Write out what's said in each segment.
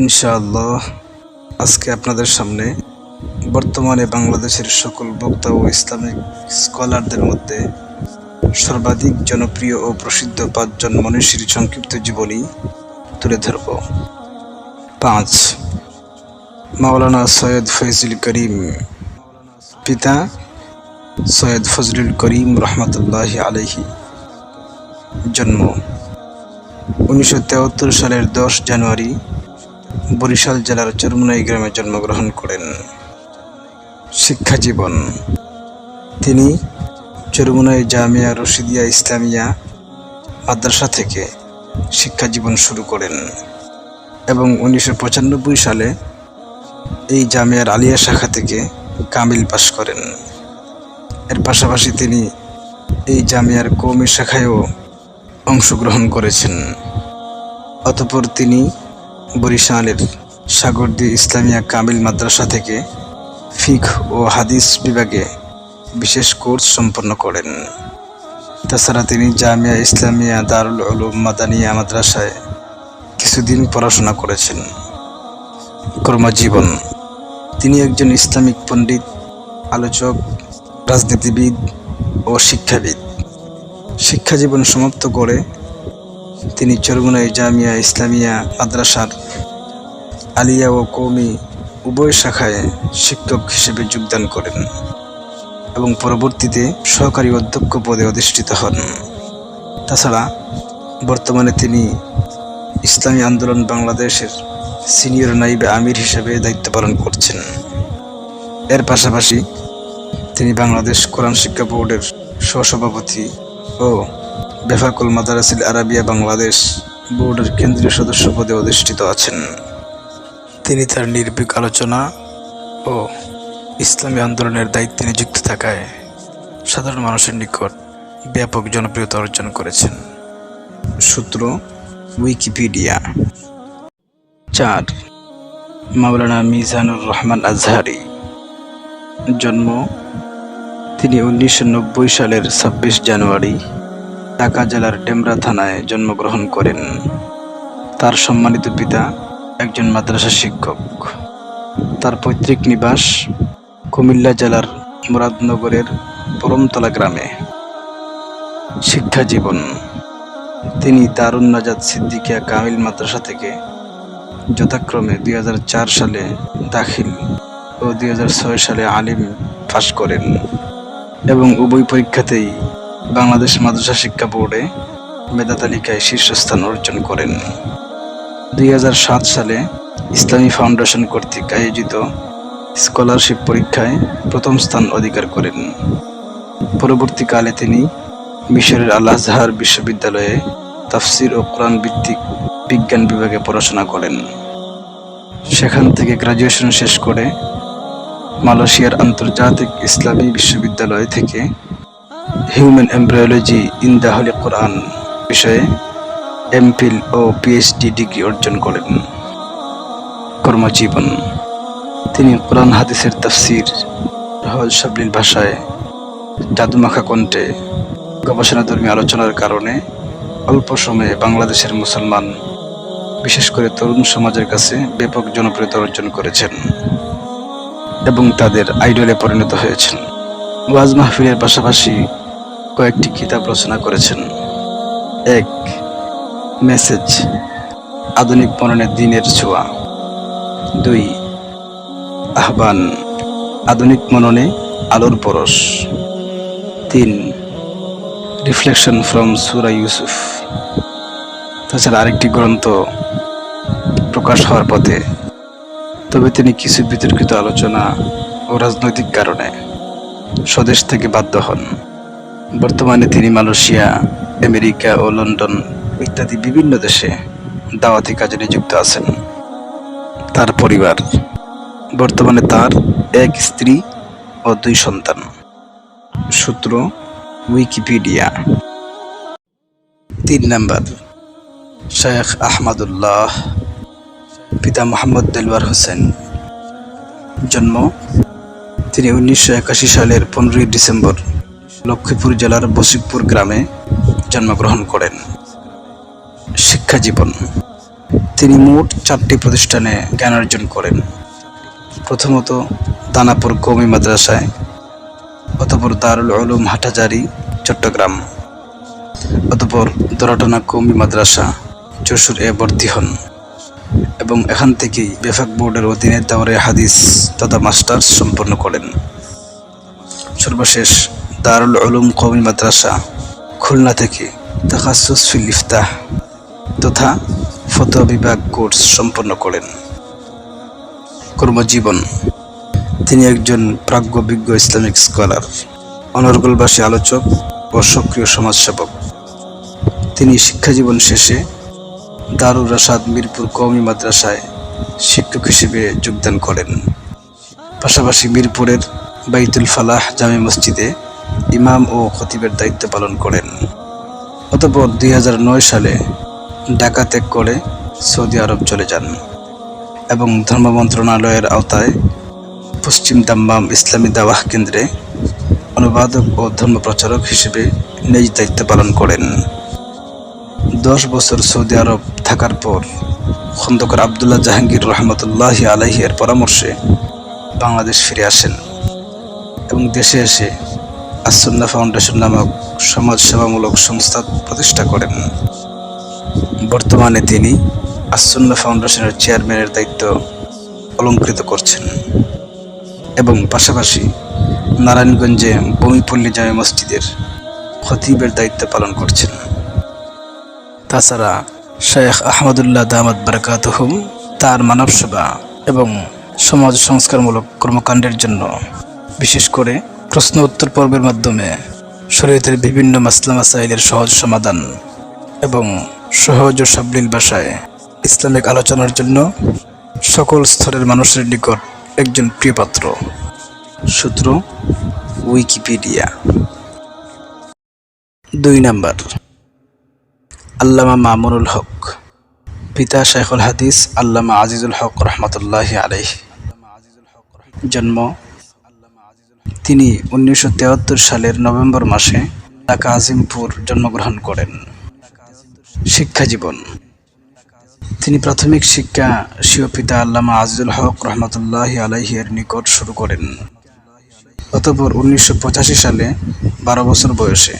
ইনশাআল্লাহ, আজকে আপনাদের সামনে বর্তমানে বাংলাদেশের সকল বক্তা ও ইসলামিক স্কলারদের মধ্যে সর্বাধিক জনপ্রিয় ও প্রসিদ্ধ পাঁচজন মনীষীর সংক্ষিপ্ত জীবনী তুলে ধরব। পাঁচ, মাওলানা সৈয়দ ফৈজুল করিম, পিতা সৈয়দ ফজলুল করিম রহমতুল্লাহ আলহি জন্ম উনিশশো সালের দশ জানুয়ারি বরিশাল জেলার চরমুনাই গ্রামে জন্মগ্রহণ করেন। শিক্ষা জীবন। তিনি চরমুনাই জামিয়া রশিদিয়া ইসলামিয়া মাদ্রাসা থেকে শিক্ষা জীবন শুরু করেন এবং উনিশশো পঁচানব্বই সালে এই জামিয়ার আলিয়া শাখা থেকে কামিল পাশ করেন। এর পাশাপাশি তিনি এই জামিয়ার কৌমি শাখায়ও অংশগ্রহণ করেছেন। অতঃপর তিনি বরিশালের সাগরদি ইসলামিয়া কামিল মাদ্রাসা থেকে ফিক ও হাদিস বিভাগে বিশেষ কোর্স সম্পন্ন করেন। তাছাড়া তিনি জামিয়া ইসলামিয়া দারুল উলুম মাদানিয়া মাদ্রাসায় কিছুদিন পড়াশোনা করেছেন। কর্মজীবন। তিনি একজন ইসলামিক পণ্ডিত, আলোচক, রাজনীতিবিদ ও শিক্ষাবিদ। শিক্ষাজীবন সমাপ্ত করে তিনি চরমুনাই জামিয়া ইসলামিয়া মাদ্রাসার আলিয়া ও কৌমি উভয় শাখায় শিক্ষক হিসেবে যোগদান করেন এবং পরবর্তীতে সহকারী অধ্যক্ষ পদে অধিষ্ঠিত হন। তাছাড়া বর্তমানে তিনি ইসলামী আন্দোলন বাংলাদেশের সিনিয়র নাইবে আমির হিসেবে দায়িত্ব পালন করছেন। এর পাশাপাশি তিনি বাংলাদেশ কোরআন শিক্ষা বোর্ডের সহসভাপতি ও বেফাকুল মাদারাসিল আরাবিয়া বাংলাদেশ বোর্ডের কেন্দ্রীয় সদস্য পদে অধিষ্ঠিত আছেন। তিনি তার নির্ভীক আলোচনা ও ইসলামী আন্দোলনের দায়িত্বে নিযুক্ত থাকায় সাধারণ মানুষের নিকট ব্যাপক জনপ্রিয়তা অর্জন করেছেন। সূত্র উইকিপিডিয়া। চার, মাওলানা মিজানুর রহমান আজহারি। জন্ম তিনি উনিশশো নব্বই সালের ছাব্বিশ জানুয়ারি ঢাকা জেলার ডেমরা থানায় জন্মগ্রহণ করেন। তার সম্মানিত পিতা একজন মাদ্রাসা শিক্ষক। তার পৈতৃক নিবাস কুমিল্লা জেলার মুরাদনগরের পরমতলা গ্রামে। শিক্ষা জীবন তিনি দারুণ নাজাদ সিদ্দিকিয়া কামিল মাদ্রাসা থেকে যথাক্রমে দুই হাজার চার সালে দাখিল ও দুই হাজার ছয় সালে আলিম পাশ করেন এবং উভয় পরীক্ষাতেই বাংলাদেশ মাদ্রাসা শিক্ষা বোর্ডে মেধা তালিকায় শীর্ষস্থান অর্জন করেন। দুই হাজার সাত সালে ইসলামী ফাউন্ডেশন কর্তৃক আয়োজিত স্কলারশিপ পরীক্ষায় প্রথম স্থান অধিকার করেন। পরবর্তীকালে তিনি মিশরের আল আজহার বিশ্ববিদ্যালয়ে তাফসির ও কোরআন ভিত্তিক বিজ্ঞান বিভাগে পড়াশোনা করেন। সেখান থেকে গ্রাজুয়েশন শেষ করে মালয়েশিয়ার আন্তর্জাতিক ইসলামী বিশ্ববিদ্যালয় থেকে human embryology in the holy Quran বিষয়ে এমফিল ও পিএইচডি ডিগ্রি অর্জন করেন। কর্মজীবন। তিনি কোরআন হাদিসের তাফসির, সহজ সাবলীল ভাষায় জাদুমাখা কণ্ঠে গবেষণাধর্মী আলোচনার কারণে অল্প সময়ে বাংলাদেশের মুসলমান, বিশেষ করে তরুণ সমাজের কাছে ব্যাপক জনপ্রিয়তা অর্জন করেছেন এবং তাদের আইডলে পরিণত হয়েছেন। ওয়াজ মাহফিলের পাশাপাশি কয়েকটি কিতাব রচনা করেছেন। এক, মেসেজ, আধুনিক মননের দিনের ছোঁয়া। দুই, আহ্বান, আধুনিক মননে আলোর পরশ। তিন, রিফ্লেকশন ফ্রম সুরা ইউসুফ। তাছাড়া আরেকটি গ্রন্থ প্রকাশ হওয়ার পথে। তবে তিনি কিছু বিতর্কিত আলোচনা ও রাজনৈতিক কারণে স্বদেশ থেকে বাধ্য হন। বর্তমানে তিনি মালয়েশিয়া, আমেরিকা ও লন্ডন ইত্যাদি বিভিন্ন দেশে দাওয়াতি কাজে নিযুক্ত আছেন। তার পরিবার, বর্তমানে তার এক স্ত্রী ও দুই সন্তান। সূত্র উইকিপিডিয়া। তিন নাম্বার শেখ আহমদুল্লাহ, পিতা মোহাম্মদ দেলওয়ার হোসেন। জন্ম তিনি উনিশশো একাশি সালের পনেরোই ডিসেম্বর লক্ষ্মীপুর জেলার বসিকপুর গ্রামে জন্মগ্রহণ করেন। শিক্ষা জীবন। তিনি মোট চারটি প্রতিষ্ঠানে জ্ঞান অর্জন করেন। প্রথমত দানাপুর কৌমি মাদ্রাসায়, অতপর দারুল উলুম হাটাজারি চট্টগ্রাম, অতপর দরাটনা কৌমি মাদ্রাসা যশোর এ ভর্তি হন। এবং এখান থেকেই বেফাক বোর্ডের অধীনে দাওরে হাদিস তথা মাস্টার্স সম্পন্ন করেন। সর্বশেষ দারুল উলুম কৌমি মাদ্রাসা খুলনা থেকে তাকাসুস ইফতাহ তথা ফতোয়া বিভাগ কোর্স সম্পন্ন করেন। কর্মজীবন, তিনি একজন প্রাজ্ঞবিজ্ঞ ইসলামিক স্কলার অনর্গলবাসী আলোচক ও সক্রিয় সমাজসেবক। তিনি শিক্ষাজীবন শেষে দারুর রাসাদ মিরপুর কওমি মাদ্রাসায় শিক্ষক হিসেবে যোগদান করেন। পাশাপাশি মিরপুরের বাইতুল ফালাহ জামে মসজিদে ইমাম ও খতিবের দায়িত্ব পালন করেন। অতপর দুই হাজার নয় সালে ঢাকা ত্যাগ করে সৌদি আরব চলে যান এবং ধর্ম মন্ত্রণালয়ের আওতায় পশ্চিম দাম্মাম ইসলামী দাওয়াহ কেন্দ্রে অনুবাদক ও ধর্ম প্রচারক হিসেবে নিজ দায়িত্ব পালন করেন। দশ বছর সৌদি আরব থাকার পর খন্দকার আবদুল্লাহ জাহাঙ্গীর রহমতুল্লাহ আলাহি এর পরামর্শে বাংলাদেশ ফিরে আসেন এবং দেশে এসে আসন্না ফাউন্ডেশন নামক সমাজসেবামূলক সংস্থা প্রতিষ্ঠা করেন। বর্তমানে তিনি আসন্না ফাউন্ডেশনের চেয়ারম্যানের দায়িত্ব অলঙ্কৃত করছেন এবং পাশাপাশি নারায়ণগঞ্জে বমিপল্লী জামে মসজিদের খতিবের দায়িত্ব পালন করছেন। তাছাড়া শেখ আহমদুল্লাহ দামাদ বারাকাতহুম তার মানব সেবা এবং সমাজ সংস্কারমূলক কর্মকাণ্ডের জন্য, বিশেষ করে প্রশ্ন উত্তর পর্বের মাধ্যমে শরীয়তের বিভিন্ন মাসলা মাসাইলের সহজ সমাধান এবং সহজ ও সাবলীল ভাষায় ইসলামিক আলোচনার জন্য সকল স্তরের মানুষের নিকট একজন প্রিয় পাত্র। সূত্র উইকিপিডিয়া। দুই নাম্বার। আল্লামা মামুনুল হক। পিতা শেখুল হাদিস, আল্লামা আজিজুল হক রহমতুল্লাহ আলাইহ। জন্ম তিনি উনিশশো সালের নভেম্বর মাসে ঢাকা আজিমপুর জন্মগ্রহণ করেন। শিক্ষা জীবন। তিনি প্রাথমিক শিক্ষা স্বীয় পিতা আল্লামা আজিজুল হক রহমতুল্লাহ আলাইহের নিকট শুরু করেন। অতপর উনিশশো সালে বারো বছর বয়সে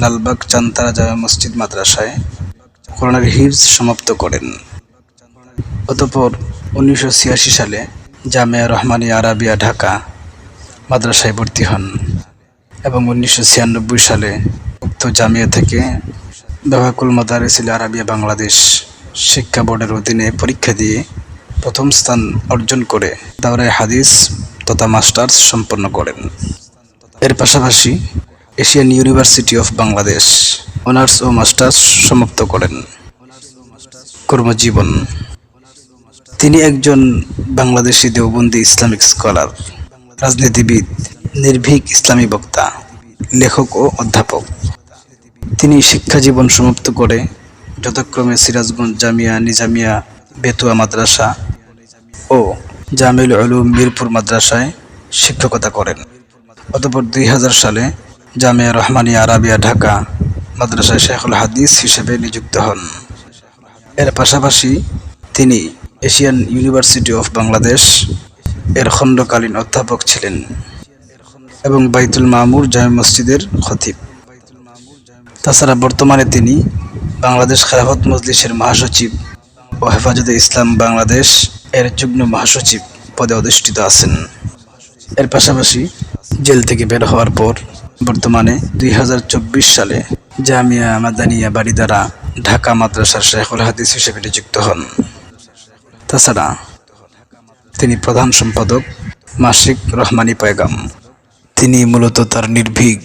লালবাগ চান্তারা জামে মসজিদ মাদ্রাসায় কোরআনের হিফজ সমাপ্ত করেন। অতপর উনিশশো সালে জামিয়া রহমানি আরাবিয়া ঢাকা মাদ্রাসায় ভর্তি হন এবং উনিশশো ছিয়ানব্বই সালে উক্ত জামিয়া থেকে বেহাকুল মাদারিসিল আরাবিয়া বাংলাদেশ শিক্ষা বোর্ডের অধীনে পরীক্ষা দিয়ে প্রথম স্থান অর্জন করে দাওরায় হাদিস তথা মাস্টার্স সম্পন্ন করেন। এর পাশাপাশি Asian University of Bangladesh honours O masters সমাপ্ত করেন। কর্মজীবন। তিনি একজন বাংলাদেশি দেওবন্দি ইসলামিক স্কলার, রাজনীতিবিদ, নির্ভীক ইসলামী বক্তা, লেখক ও অধ্যাপক। তিনি শিক্ষা জীবন সমাপ্ত করে যথাক্রমে সিরাজগঞ্জ জামিয়া নিজামিয়া বেতুয়া মাদ্রাসা ও জামিল উলুম মিরপুর মাদ্রাসায় শিক্ষকতা করেন। অতপর দুই হাজার সালে জামিয়া রহমানিয়া আরাবিয়া ঢাকা মাদ্রাসায় শেখুল হাদিস হিসেবে নিযুক্ত হন। এর পাশাপাশি তিনি এশিয়ান ইউনিভার্সিটি অফ বাংলাদেশ এর খণ্ডকালীন অধ্যাপক ছিলেন এবং বাইতুল মামুর জামে মসজিদের খতিব। তাছাড়া বর্তমানে তিনি বাংলাদেশ খেলাফত মজলিসের মহাসচিব ও হেফাজতে ইসলাম বাংলাদেশ এর যুগ্ম মহাসচিব পদে অধিষ্ঠিত আছেন। এর পাশাপাশি জেল থেকে বের হওয়ার পর বর্তমানে দুই হাজার চব্বিশ সালে জামিয়া মাদানিয়া বাড়িদারা ঢাকা মাদ্রাসার শেখুল হাদিস হিসেবে নিযুক্ত হন। তাছাড়া তিনি প্রধান সম্পাদক, মাসিক রহমানি পয়গাম। তিনি মূলত তার নির্ভীক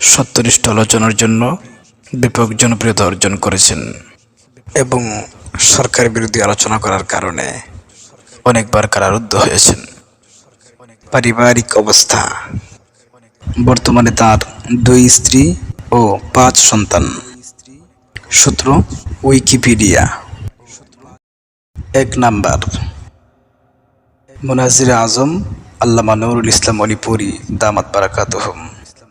সত্যনিষ্ঠ আলোচনার জন্য ব্যাপক জনপ্রিয়তা অর্জন করেছেন এবং সরকার বিরোধী আলোচনা করার কারণে অনেকবার কারারুদ্ধ হয়েছেন। পারিবারিক অবস্থা। বর্তমানে তার দুই স্ত্রী ও পাঁচ সন্তান। সূত্র উইকিপিডিয়া। এক নাম্বার। মোনাজির আজম, আল্লামা নুরুল ইসলাম অলিপুরি দামাত বারাকাতহম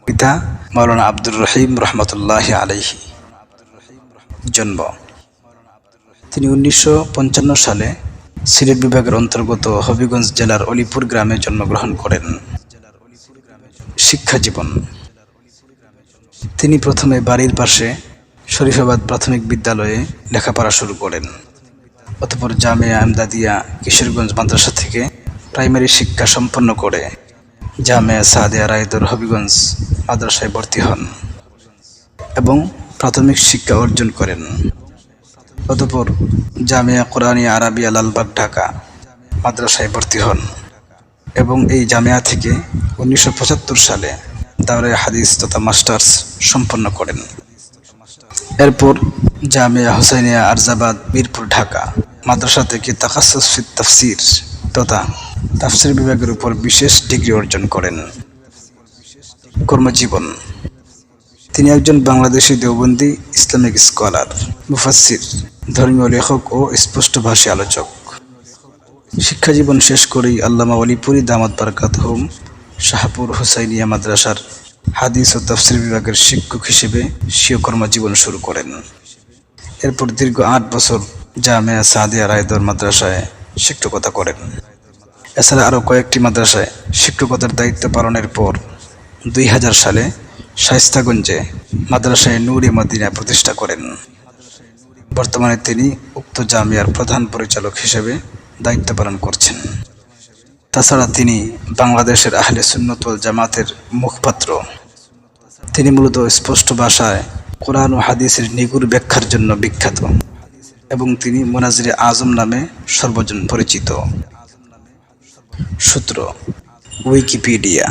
পিতা মৌলানা আব্দুর রহিম রহমতুল্লাহ আলাইহি। জন্ম। তিনি উনিশশো পঞ্চান্ন সালে সিলেট বিভাগের অন্তর্গত হবিগঞ্জ জেলার অলিপুর গ্রামে জন্মগ্রহণ করেন। শিক্ষা জীবন তিনি প্রথমে বাড়ির পাশে শরীফাবাদ প্রাথমিক বিদ্যালয়ে লেখাপড়া শুরু করেন। অতপর জামিয়া আমদাদিয়া কিশোরগঞ্জ মাদ্রাসা থেকে প্রাইমারি শিক্ষা সম্পন্ন করে জামিয়া সাদিয়া রায়দুর হবিগঞ্জ মাদ্রাসায় ভর্তি হন এবং প্রাথমিক শিক্ষা অর্জন করেন। অতপর জামিয়া কোরআনিয়া আরাবিয়া লালবাগ ঢাকা মাদ্রাসায় ভর্তি হন এবং এই জামিয়া থেকে উনিশশো পঁচাত্তর সালে দাওরাই হাদিস তথা মাস্টার্স সম্পন্ন করেন। এরপর জামিয়া হোসাইনিয়া আরজাবাদ, মিরপুর, ঢাকা। মাদ্রাসা থেকে তাকাসুস ফিত তাফসির তথা তাফসির বিভাগের উপর বিশেষ ডিগ্রি অর্জন করেন। কর্মজীবন। তিনি একজন বাংলাদেশি দেওবন্দি ইসলামিক স্কলার মুফাসির ধর্মীয় লেখক ও স্পষ্টভাষী আলোচক। শিক্ষাজীবন শেষ করেই আল্লামা অলিপুরি দামাত বারকাত হোম শাহপুর হুসাইনিয়া মাদ্রাসার হাদিস ও তফসির বিভাগের শিক্ষক হিসেবে স্বীয় কর্মজীবন শুরু করেন। এরপর দীর্ঘ আট বছর জামিয়া সাদিয়া রায়দর মাদ্রাসায় শিক্ষকতা করেন। এছাড়া আরও কয়েকটি মাদ্রাসায় শিক্ষকতার দায়িত্ব পালনের পর দুই হাজার সালে শাইস্তাগঞ্জে মাদ্রাসায় নূরে মদিনা প্রতিষ্ঠা করেন। বর্তমানে তিনি উক্ত জামিয়ার প্রধান পরিচালক হিসেবে দায়িত্ব পালন করছেন। তাছাড়া তিনি বাংলাদেশের আহলে সুন্নতুল জামাতের মুখপাত্র। তিনি মূলত স্পষ্ট ভাষায় কোরআন ও হাদিসের নিগুর ব্যাখ্যার জন্য বিখ্যাত এবং তিনি মোনাজিরে আজম নামে সর্বজন পরিচিত। সূত্র উইকিপিডিয়া।